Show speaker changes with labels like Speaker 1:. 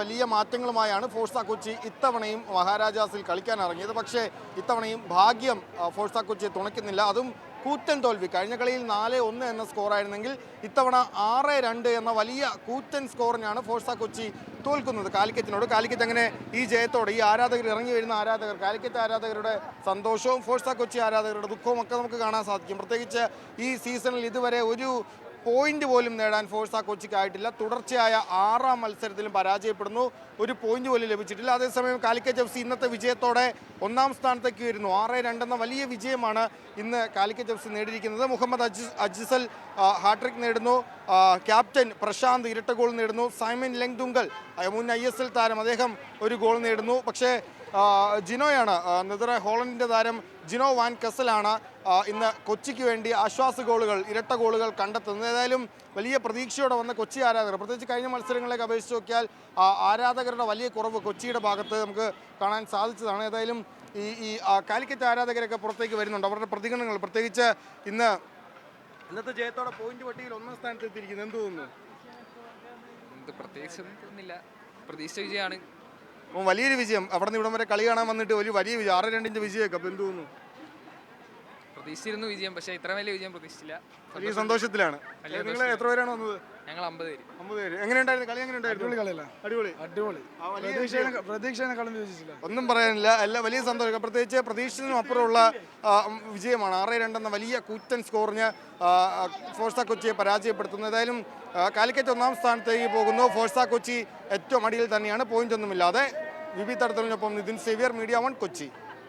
Speaker 1: വലിയ മാറ്റങ്ങളുമായാണ് ഫോഴ്സ കൊച്ചി ഇത്തവണയും മഹാരാജാസിൽ കളിക്കാൻ ഇറങ്ങിയത് പക്ഷേ ഇത്തവണയും ഭാഗ്യം ഫോഴ്സ കൊച്ചിയെ തുണയ്ക്കുന്നില്ല. അതും കൂറ്റൻ തോൽവി. കഴിഞ്ഞ കളിയിൽ നാല് ഒന്ന് എന്ന സ്കോറായിരുന്നെങ്കിൽ ഇത്തവണ ആറ് രണ്ട് എന്ന വലിയ കൂറ്റൻ സ്കോറിനാണ് ഫോഴ്സ കൊച്ചി തോൽക്കുന്നത് കാലിക്കറ്റിനോട്. കാലിക്കറ്റ് അങ്ങനെ ഈ ജയത്തോടെ ഈ ആരാധകർ ഇറങ്ങി വരുന്ന ആരാധകർ കാലിക്കറ്റ് ആരാധകരുടെ സന്തോഷവും ഫോഴ്സ കൊച്ചി ആരാധകരുടെ ദുഃഖവും ഒക്കെ നമുക്ക് കാണാൻ സാധിക്കും. പ്രത്യേകിച്ച് ഈ സീസണിൽ ഇതുവരെ ഒരു പോയിന്റ് പോലും നേടാൻ ഫോഴ്സ് ഫോഴ്സ കൊച്ചിക്കായിട്ടില്ല തുടർച്ചയായ ആറാം മത്സരത്തിലും പരാജയപ്പെടുന്നു. ഒരു പോയിന്റ് പോലും ലഭിച്ചിട്ടില്ല. അതേസമയം കാലിക്കറ്റ് എഫ് സി ഇന്നത്തെ വിജയത്തോടെ ഒന്നാം സ്ഥാനത്തേക്ക് വരുന്നു. ആറ് രണ്ടെന്ന വലിയ വിജയമാണ് ഇന്ന് കാലിക്കറ്റ് എഫ് സി നേടിയിരിക്കുന്നത്. മുഹമ്മദ് അജിസ് അജിസൽ ഹാട്രിക് നേടുന്നു. ക്യാപ്റ്റൻ പ്രശാന്ത് ഇരട്ട ഗോൾ നേടുന്നു. സൈമൻ ലെങ്തുങ്കൽ മുൻ ഐ എസ് എൽ താരം അദ്ദേഹം ഒരു ഗോൾ നേടുന്നു. പക്ഷേ ആ, ജിനോയാണ്. നെതിരെ ഹോളണ്ടിന്റെ താരം ജിനോ വാൻ കസലാണ് ഇന്ന് കൊച്ചിക്ക് വേണ്ടി ആശ്വാസ ഗോളുകൾ ഇരട്ട ഗോളുകൾ കണ്ടെത്തുന്നത്. ഏതായാലും വലിയ പ്രതീക്ഷയോടെ വന്ന കൊച്ചി ആരാധകർ പ്രത്യേകിച്ച് കഴിഞ്ഞ മത്സരങ്ങളിലേക്ക് അപേക്ഷിച്ച് നോക്കിയാൽ ആരാധകരുടെ വലിയ കുറവ് കൊച്ചിയുടെ ഭാഗത്ത് നമുക്ക് കാണാൻ സാധിച്ചതാണ്. ഏതായാലും ഈ ഈ കാലിക്കറ്റ് ആരാധകരൊക്കെ പുറത്തേക്ക് വരുന്നുണ്ട്. അവരുടെ പ്രതികരണങ്ങൾ പ്രത്യേകിച്ച് ഇന്ന് ഇന്നത്തെ ജയത്തോടെ പോയിന്റ് പട്ടികയിൽ ഒന്നാം സ്ഥാനത്ത് എത്തിയിരിക്കുന്നത് എന്ത് തോന്നുന്നു?
Speaker 2: പ്രത്യേകിച്ച് പ്രതീക്ഷിച്ച വിജയമാണ്.
Speaker 1: അപ്പം വലിയൊരു വിജയം. അവിടെ നിന്ന് ഇവിടം വരെ കളി കാണാൻ വന്നിട്ട് വലിയ വലിയ വിജയം. ആറ് രണ്ടിന്റെ വിജയമൊക്കെ അപ്പം എന്ത് തോന്നുന്നു?
Speaker 2: പ്രതീക്ഷിച്ചിരുന്നു വിജയം പക്ഷേ ഇത്ര വലിയ വിജയം പ്രതീക്ഷിച്ചില്ല.
Speaker 1: വലിയ സന്തോഷത്തിലാണ്. നിങ്ങൾ എത്ര പേരാണ് വന്നത്?
Speaker 2: ഞങ്ങൾ അമ്പത് പേര്.
Speaker 1: അമ്പത് പേര്. എങ്ങനെയുണ്ടായിരുന്നു? കളി എങ്ങനെയുണ്ടായിരുന്നു?
Speaker 3: കളിയല്ല?
Speaker 1: അടിപൊളി.
Speaker 3: അടിപൊളി.
Speaker 1: ആ, വലിയ
Speaker 3: വിജയിച്ചില്ല
Speaker 1: ഒന്നും പറയാനില്ല. എല്ലാ വലിയ സന്തോഷം. പ്രത്യേകിച്ച് പ്രതീക്ഷിച്ചതിനും അപ്പുറമുള്ള ആ, വിജയമാണ്. ആറ് രണ്ടെന്ന വലിയ കൂറ്റൻ സ്കോറിന് ആ, ആ, ഫോഴ്സ കൊച്ചിയെ പരാജയപ്പെടുത്തുന്നു ഏതായാലും ആ, കാലിക്കറ്റ് ഒന്നാം സ്ഥാനത്തേക്ക് പോകുന്നു. ഫോഴ്സ കൊച്ചി ഏറ്റവും അടിയിൽ തന്നെയാണ്. പോയിന്റ് ഒന്നുമില്ലാതെ VP തടത്തലിനൊപ്പം Nithin Xavier media one Kochi.